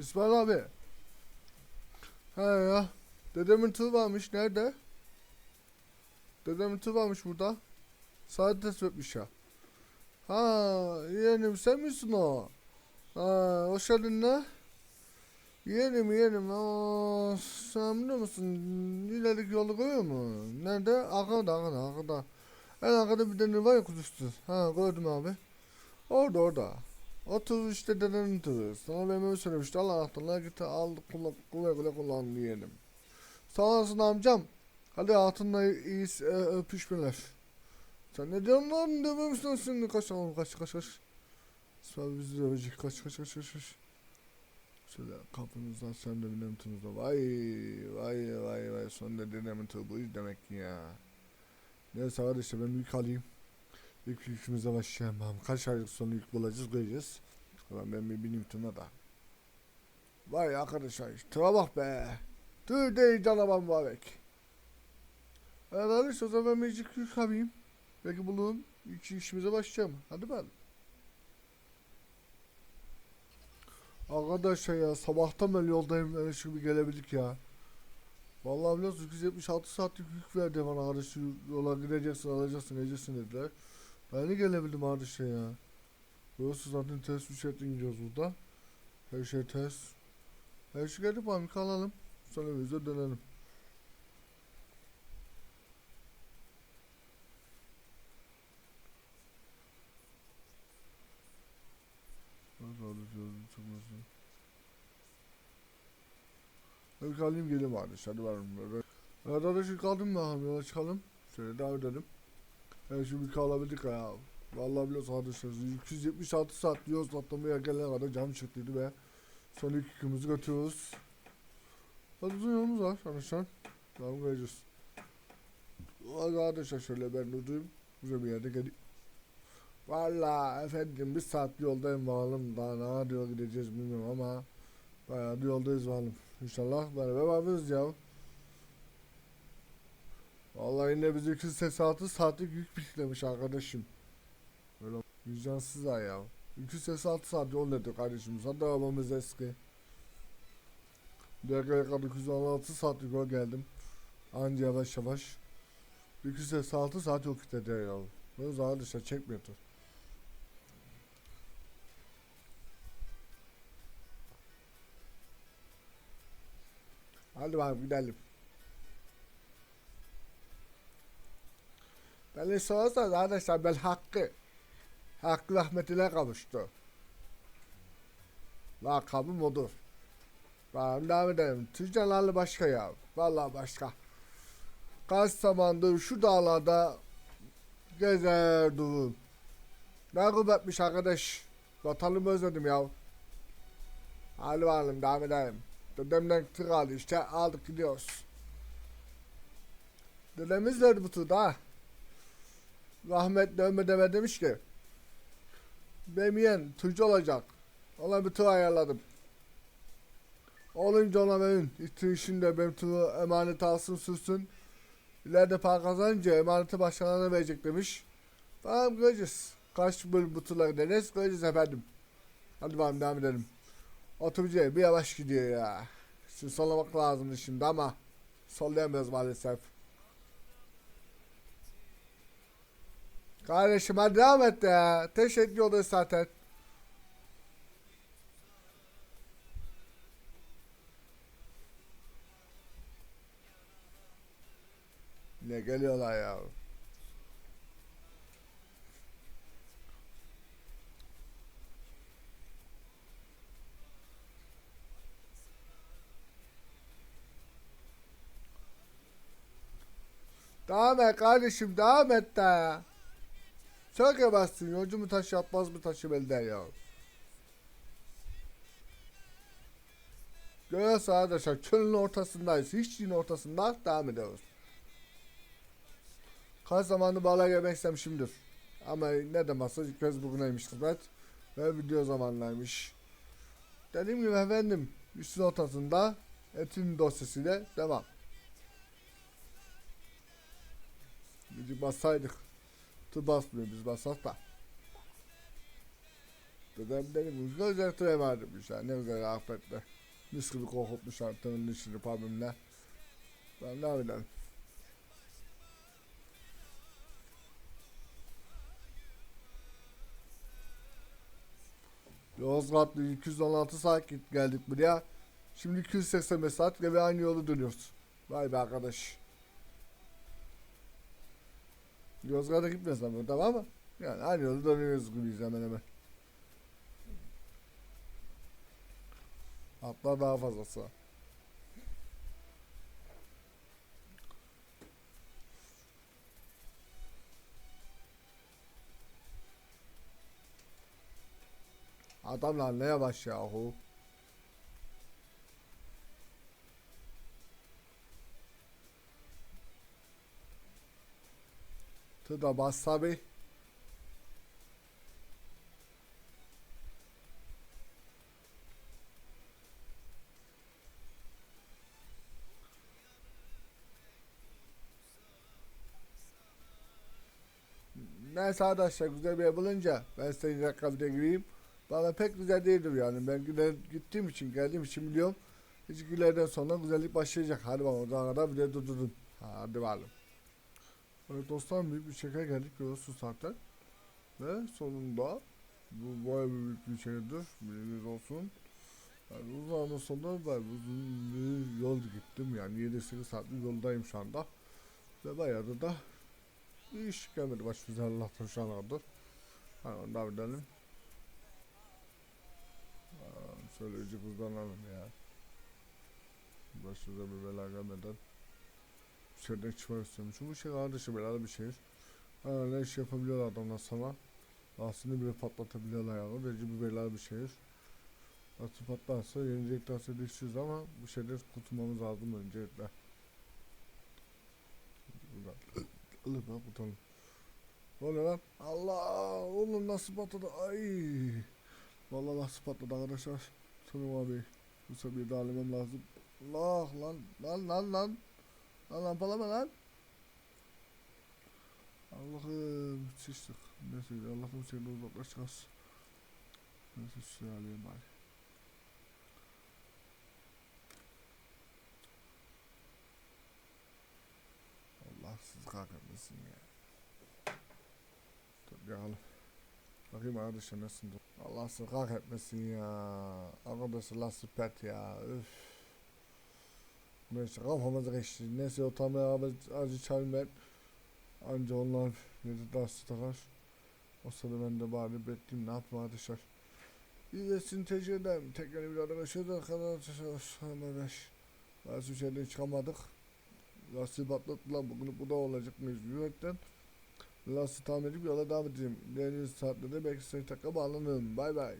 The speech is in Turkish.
İsmail abi. He ya. Dedemin tığ varmış. Nerede? Dedemin tığ varmış burada. Saat tespit etmiş ya. Ha yeğenim sen misin o? Ha hoş geldin ne? Yeğenim yeğenim. Aa, sen biliyor musun? İlerideki yolu görüyor mu? Nerede? Arkada arkada arkada. En arkada bir tane var ya kutusu. Ha gördüm abi. Orada orada. O tır işte dedenin tırı. Sana vermemi söylemişti. Allah anahtarına gitti aldı kullan, güle güle kullan diyelim. Sağ olasın amcam. Hadi altınla iyi e, öpüşmeler. Sen ne diyorsun lan? Dövmemişsin şimdi. Kaç oğlum kaç kaç kaç. Sonra bizi dövecek. Kaç kaç kaç kaç kaç. Şöyle kapımızdan sen de benim tırımızda. Vay vay vay vay. Sonunda dedemin tırı buyuz demek ki ya. Neyse arkadaşlar ben yük alayım. İlk yükümüze başlayalım. Kaç aylık sonra yük bulacağız göreceğiz. Ulan ben bir bineyim tına da. Vay arkadaşlar tıra bak be. Tüh değil canavar mübarek. Evet arkadaşlar o zaman ilk yük alayım. Belki bulurum. İlk işimize başlayalım. Hadi bakalım. Arkadaşlar ya sabahtan beri yoldayım. Yani şu bir gelebildik ya. Vallahi biliyorsun 276 saatlik yük verdi bana arkadaşlar. Yola gideceksin alacaksın geleceksin dediler. Ben de gelebildim arkadaşlar ya. Burası zaten test ücretle gidiyoruz burada. Her şey test. Her şey gelip abi kalalım. Sonra bize dönelim. Nasıl alacağız? Nasıl? Hadi kalayım gelin arkadaşlar. Hadi. Evet arkadaşlar kaldım bakalım yola çıkalım. Şöyle devam edelim. Evet şimdi bir kalabildik ya. Vallahi biliyorsun arkadaşlar 276 saat diyoruz atlamaya gelene kadar cam çıktıydı ve son ilk yükümüzü götürüyoruz. Hadi uzun yolumuz var arkadaşlar. Devam edeceğiz. Arkadaşlar şöyle ben durdum. Güzel bir yerde gelip. Valla efendim bir saat yoldayım bakalım daha ne kadar gideceğiz bilmiyorum ama bayağı da yoldayız bakalım. İnşallah beraber varırız ya. Vallahi yine bizi 286 saatlik yük beklemiş arkadaşım. Böyle vicdansız ha ya. 286 saat yol nedir kardeşim? Hadi arabamız eski. Diğer kadar 216 saatlik yol geldim. Anca yavaş yavaş. 286 saat yol kitledi ya. Böyle zaten dışarı çekmiyordu. Hadi bakalım gidelim. Beni sorarsanız arkadaşlar ben Hakkı. Hakkı rahmetine kavuştu. Lakabım odur. Ben devam edelim. Tüccarlarla başka ya. Vallahi başka. Kaç zamandır şu dağlarda gezer dururum. Ne gurbetmiş arkadaş. Vatanımı özledim ya. Hadi bakalım devam edelim. Dedemden tır aldı işte aldık gidiyoruz. Dedemiz verdi bu tırda ha. Rahmetli Ömer Deme demiş ki benim yeğen tırcı olacak. Ona bir tır ayarladım. Olunca ona verin. İttir işinde benim tırı emanet alsın sürsün. İleride para kazanınca emaneti başkalarına verecek demiş. Tamam göreceğiz. Kaç bölüm bu tırları deneriz göreceğiz efendim. Hadi bakalım devam edelim. Otobüce bir yavaş gidiyor ya. Şimdi sollamak lazımdı şimdi ama sollayamıyoruz maalesef. Kardeşim hadi devam et ya. Teşekkür ederiz zaten. Ne geliyorlar ya. Devam et kardeşim devam et de. Çok yavaşsın yolcu mu taşı atmaz mı taşı belden ya. Görüyorsun arkadaşlar çölün ortasındayız. Hiçliğin ortasında devam ediyoruz. Kaç zamandır balığa yemek istemişimdir. Ama ne demezse ilk kez bugüneymiş kısmet. Ve video zamanlaymış. Dediğim gibi efendim üstün ortasında etin dosyasıyla devam. Bir bassaydık. Tır basmıyor biz bassak da. Dedem benim güzel tüve varmış ya. Ne güzel afetle. Mis gibi kokutmuşlar tımın içini pabimle. Ben ne bileyim. Yozgat'ta 216 saat git geldik buraya. Şimdi 285 saat ve aynı yolu dönüyoruz. Vay be arkadaş. Yozgat'a gitmesem mi tamam mı? Yani aynı yolu dönüyoruz gibiyiz hemen hemen. Hatta daha fazlası. Adamlar ne yavaş yahu. Tıda bas tabi. Neyse arkadaşlar güzel bir yer ben bir de gireyim. Bana pek güzel değildir yani. Ben güler gittiğim için geldiğim için biliyorum. Hiç gülerden sonra güzellik başlayacak. Hadi bakalım o zaman kadar bir de durdurun. Hadi bakalım. Evet dostlar büyük bir şeker geldik görüyorsunuz zaten. Ve sonunda bu bayağı büyük bir şeydir. Bilginiz olsun. Yani uzun sonunda bayağı uzun bir yol gittim. Yani 7-8 saatlik yoldayım şu anda. Ve bayağı da da bir iş gelmedi başımıza Allah'tan şu ana kadar. Hani ondan bilelim. Aa, Şöyle iyice hızlanalım ya. Başımıza bir bela gelmeden. Dışarıdan çıkmak istiyormuşum. Bu şey kardeşim belalı bir şehir. Ha, ne iş yapabiliyorlar adamlar sana. Aslında bile patlatabiliyorlar yani. Bu belalı bir şehir. Atı patlarsa yeneceklerse düşürüz ama bu şeyden kurtulmamız lazım öncelikle. Alıp lan kurtulalım. Ne oluyor lan? Allah! Oğlum nasıl patladı? Ay! Vallahi nasıl patladı arkadaşlar. Tamam abi. Bu sefer de lazım. Allah lan lan lan lan. Lan lan palama lan. Allah'ım sıçtık. Neyse Allah'ım seni uzaklaşacağız. Neyse şu alayım bari. Allah siz kahretmesin ya. Dur yakalım. Bakayım arkadaşlar nasıl dur. Allah sizi kahretmesin ya. Arkadaşlar lastik pet ya. Üf. Neyse kafamıza geçti. Neyse o tam abi acı çayım Anca onlar yedi lastik takar. O sırada ben de bari bekleyeyim ne yapayım arkadaşlar. İzlesin teşekkür ederim. Tekrar bir arada görüşürüz. Kadar arkadaş. Bazı şeyden çıkamadık. Lastiği patlattılar. Bugün bu da olacak mecburiyetten. Lastiği tamir edip yola devam edeceğim. Deniz saatte de belki 8 dakika bağlanırım. Bay bay.